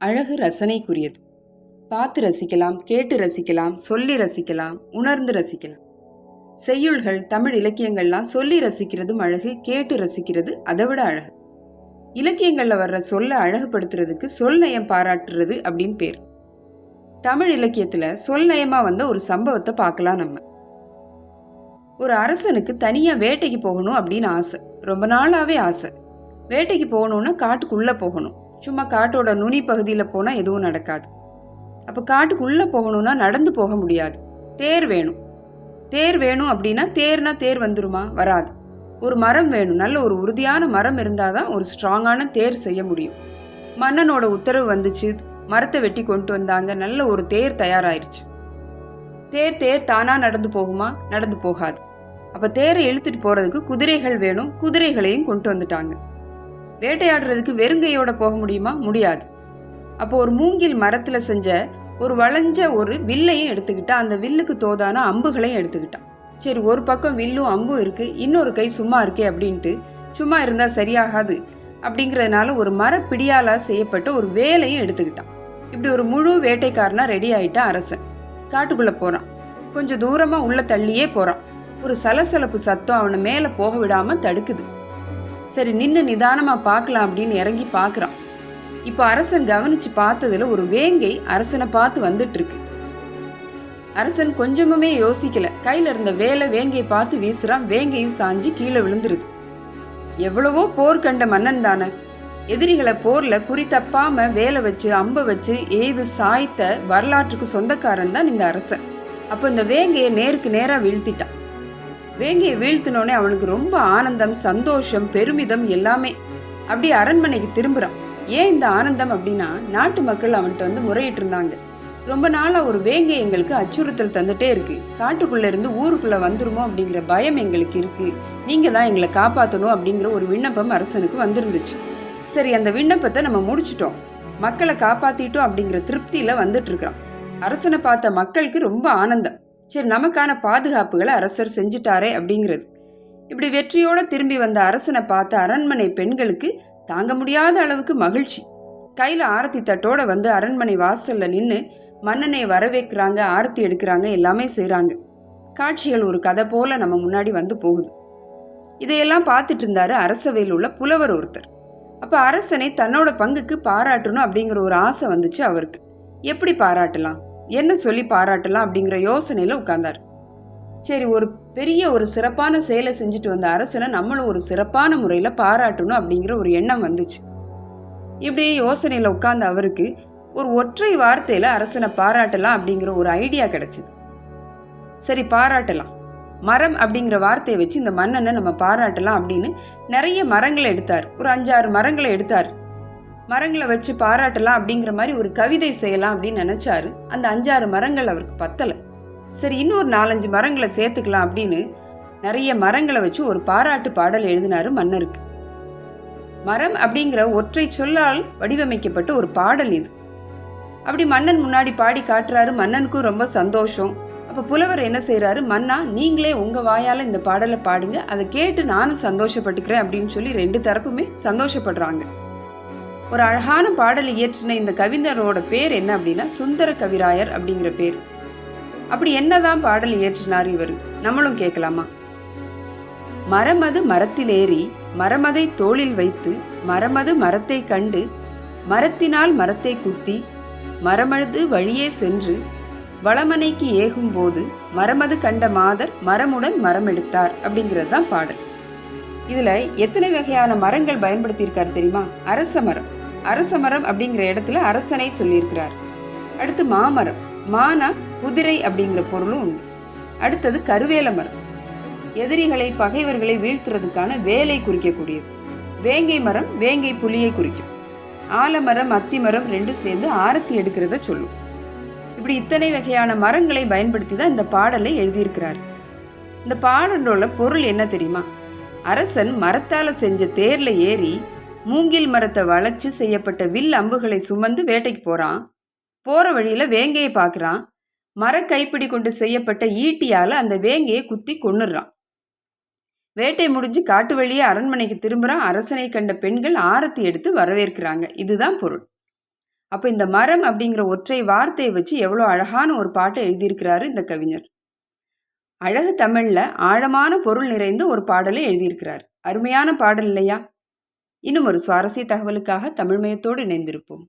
அழகு ரசனைக்குரியது. பார்த்து ரசிக்கலாம் கேட்டு ரசிக்கலாம் சொல்லி ரசிக்கலாம் உணர்ந்து ரசிக்கலாம். செய்யுள்கள் தமிழ் இலக்கியங்கள்லாம் சொல்லி ரசிக்கிறதும் அழகு கேட்டு ரசிக்கிறது அதை விட அழகு. இலக்கியங்களில் வர்ற சொல்ல அழகுபடுத்துறதுக்கு சொல் நயம் பாராட்டுறது அப்படின்னு பேர். தமிழ் இலக்கியத்தில் சொல் நயமாக வந்த ஒரு சம்பவத்தை பார்க்கலாம் நம்ம. ஒரு அரசனுக்கு தனியாக வேட்டைக்கு போகணும் அப்படின்னு ஆசை. ரொம்ப நாளாகவே ஆசை. வேட்டைக்கு போகணுன்னா காட்டுக்குள்ளே போகணும். சும்மா காட்டோட நுனி பகுதியில் போனால் எதுவும் நடக்காது. அப்போ காட்டுக்குள்ளே போகணும்னா நடந்து போக முடியாது. தேர் வேணும். தேர் வேணும் அப்படின்னா தேர்னா தேர் வந்துருமா? வராது. ஒரு மரம் வேணும். நல்ல ஒரு உறுதியான மரம் இருந்தால் தான் ஒரு ஸ்ட்ராங்கான தேர் செய்ய முடியும். மன்னனோட உத்தரவு வந்துச்சு. மரத்தை வெட்டி கொண்டு வந்தாங்க. நல்ல ஒரு தேர் தயாராயிருச்சு. தேர் தேர் தானாக நடந்து போகுமா? நடந்து போகாது. அப்போ தேரை இழுத்துட்டு போகிறதுக்கு குதிரைகள் வேணும். குதிரைகளையும் கொண்டு வந்துட்டாங்க. வேட்டையாடுறதுக்கு வெறுங்கையோட போக முடியுமா? முடியாது. அப்போ ஒரு மூங்கில் மரத்தில் செஞ்ச ஒரு வளைஞ்ச ஒரு வில்லையும் எடுத்துக்கிட்டா அந்த வில்லுக்கு தோதான அம்புகளையும் எடுத்துக்கிட்டான். சரி ஒரு பக்கம் வில்லும் அம்பும் இருக்கு இன்னொரு கை சும்மா இருக்கே அப்படின்ட்டு சும்மா இருந்தால் சரியாகாது அப்படிங்கிறதுனால ஒரு மரப்பிடியால செய்யப்பட்ட ஒரு வேலையும் எடுத்துக்கிட்டான். இப்படி ஒரு முழு வேட்டைக்காரனா ரெடி ஆகிட்டான் அரசன். காட்டுக்குள்ள போறான். கொஞ்சம் தூரமா உள்ள தள்ளியே போறான். ஒரு சலசலப்பு சத்தம் அவனை மேலே போக விடாம தடுக்குது. சரி நின்று நிதானமாக பார்க்கலாம் அப்படின்னு இறங்கி பார்க்குறான். இப்போ அரசன் கவனிச்சு பார்த்ததில் ஒரு வேங்கை அரசனை பார்த்து வந்துட்டுருக்கு. அரசன் கொஞ்சமுமே யோசிக்கல. கையில இருந்த வேலை வேங்கையை பார்த்து வீசுறான். வேங்கையும் சாஞ்சு கீழே விழுந்துருது. எவ்வளவோ போர் கண்ட மன்னன் தானே. எதிரிகளை போர்ல குறி தப்பாம வேலை வச்சு அம்ப வச்சு எய்து சாய்த்த வரலாற்றுக்கு சொந்தக்காரன் தான் இந்த அரசன். அப்போ இந்த வேங்கையை நேருக்கு நேரா வீழ்த்திட்டான். வேங்கையை வீழ்த்தினோடனே அவனுக்கு ரொம்ப ஆனந்தம் சந்தோஷம் பெருமிதம் எல்லாமே. அப்படி அரண்மனைக்கு திரும்புகிறான் ஏன் இந்த ஆனந்தம் அப்படின்னா நாட்டு மக்கள் அவன்கிட்ட வந்து முறையிட்டு இருந்தாங்க ரொம்ப நாளாக ஒரு வேங்கை எங்களுக்கு அச்சுறுத்தல் தந்துட்டே இருக்கு. காட்டுக்குள்ளே இருந்து ஊருக்குள்ளே வந்துருமோ அப்படிங்கிற பயம் எங்களுக்கு இருக்கு. நீங்கள் தான் எங்களை காப்பாற்றணும் அப்படிங்கிற ஒரு விண்ணப்பம் அரசனுக்கு வந்திருந்துச்சு. சரி அந்த விண்ணப்பத்தை நம்ம முடிச்சிட்டோம். மக்களை காப்பாற்றிட்டோம் அப்படிங்கிற திருப்தியில் வந்துட்டு இருக்கிறான் அரசனை பார்த்த மக்களுக்கு ரொம்ப ஆனந்தம். சரி நமக்கான பாதுகாப்புகளை அரசர் செஞ்சிட்டாரே அப்படிங்கிறது. இப்படி வெற்றியோட திரும்பி வந்த அரசனை பார்த்த அரண்மனை பெண்களுக்கு தாங்க முடியாத அளவுக்கு மகிழ்ச்சி. கையில் ஆரத்தி தட்டோட வந்து அரண்மனை வாசலில் நின்று மன்னனை வரவேற்கிறாங்க ஆரத்தி எடுக்கிறாங்க எல்லாமே செய்கிறாங்க காட்சிகள் ஒரு கதை போல நம்ம முன்னாடி வந்து போகுது. இதையெல்லாம் பார்த்துட்டு இருந்தாரு அரசவையில் உள்ள புலவர் ஒருத்தர். அப்போ அரசனை தன்னோட பங்குக்கு பாராட்டணும் அப்படிங்கிற ஒரு ஆசை வந்துச்சு அவருக்கு. எப்படி பாராட்டலாம்? என்ன சொல்லி பாராட்டலாம் அப்படிங்கிற யோசனையில் உட்கார்ந்தார். சரி ஒரு பெரிய ஒரு சிறப்பான செயலை செஞ்சுட்டு வந்த அரசனை நம்மளும் ஒரு சிறப்பான முறையில் பாராட்டணும் அப்படிங்கிற ஒரு எண்ணம் வந்துச்சு. இப்படியே யோசனையில் உட்கார்ந்த அவருக்கு ஒரு ஒற்றை வார்த்தையில் அரசனை பாராட்டலாம் அப்படிங்கிற ஒரு ஐடியா கிடச்சிது. சரி பாராட்டலாம். மரம் அப்படிங்கிற வார்த்தையை வச்சு இந்த மன்னனை நம்ம பாராட்டலாம் அப்படின்னு நிறைய மரங்களை எடுத்தார். ஒரு அஞ்சாறு மரங்களை எடுத்தார். மரங்களை வச்சு பாராட்டலாம் அப்படிங்கிற மாதிரி ஒரு கவிதை செய்யலாம் அப்படின்னு நினைச்சாரு. அந்த அஞ்சாறு மரங்கள் அவருக்கு பத்தலை. சரி இன்னொரு நாலஞ்சு மரங்களை சேர்த்துக்கலாம் அப்படின்னு நிறைய மரங்களை வச்சு ஒரு பாராட்டு பாடல் எழுதினாரு மன்னருக்கு. மரம் அப்படிங்கிற ஒற்றை சொல்லால் வடிவமைக்கப்பட்ட ஒரு பாடல் இது. அப்படி மன்னன் முன்னாடி பாடி காட்டுறாரு மன்னனுக்கும் ரொம்ப சந்தோஷம். அப்போ புலவர் என்ன செய்கிறாரு மன்னா நீங்களே உங்கள் வாயால் இந்த பாடலை பாடுங்க அதை கேட்டு நானும் சந்தோஷப்பட்டுக்கிறேன் அப்படின்னு சொல்லி ரெண்டு தரப்புமே சந்தோஷப்படுறாங்க. ஒரு அழகான பாடலை இயற்றின இந்த கவிஞரோட பேர் என்ன அப்படின்னா சுந்தர கவிராயர் அப்படிங்கிற பேர். அப்படி என்னதான் பாடல் இயற்றினார் இவர்? நம்மளும் கேட்கலாமா? மரமது மரத்திலேறி மரமதை தோளில் வைத்து மரமது மரத்தை கண்டு மரத்தினால் மரத்தை குத்தி மரமழுது வழியே சென்று வளமனைக்கு ஏகும்போது மரமது கண்ட மாதர் மரமுடன் மரம் எடுத்தார் அப்படிங்கிறது தான் பாடல். இதில் எத்தனை வகையான மரங்கள் பயன்படுத்தியிருக்காரு தெரியுமா? அரச மரம். அரச மரம் அப்படிங்கிற இடத்துல அரசனை சொல்லியிருக்கிறார். அடுத்து மாமரம். மானா குதிரை அப்படிங்கிற பொருளும் உண்டு. அடுத்தது கருவேல மரம். எதிரிகளை பகைவர்களை வீழ்த்துறதுக்கான வேலை குறிக்கக்கூடியது. வேங்கை மரம் வேங்கை புலியை குறிக்கும். ஆலமரம் அத்தி மரம் ரெண்டும் சேர்ந்து ஆரத்தி எடுக்கிறத சொல்லும். இப்படி இத்தனை வகையான மரங்களை பயன்படுத்தி தான் இந்த பாடலை எழுதியிருக்கிறார். இந்த பாடலோட பொருள் என்ன தெரியுமா? அரசன் மரத்தால செஞ்ச தேர்ல ஏறி மூங்கில் மரத்தை வளைச்சு செய்யப்பட்ட வில் அம்புகளை சுமந்து வேட்டைக்கு போறான். போற வழியில வேங்கையை பார்க்கறான். மர கைப்பிடி கொண்டு செய்யப்பட்ட ஈட்டியால அந்த வேங்கையை குத்தி கொன்னுடுறான். வேட்டை முடிஞ்சு காட்டு வழியே அரண்மனைக்கு திரும்புறான். அரசனை கண்ட பெண்கள் ஆரத்தி எடுத்து வரவேற்கிறாங்க. இதுதான் பொருள். அப்போ இந்த மரம் அப்படிங்கிற ஒற்றை வார்த்தையை வச்சு எவ்வளோ அழகான ஒரு பாட்டை எழுதியிருக்கிறாரு இந்த கவிஞர். அழகு தமிழில் ஆழமான பொருள் நிறைந்த ஒரு பாடலை எழுதியிருக்கிறார். அருமையான பாடல் இல்லையா? இன்னும் ஒரு சுவாரஸ்ய தகவலுக்காக தமிழ்மயத்தோடு இணைந்திருப்போம்.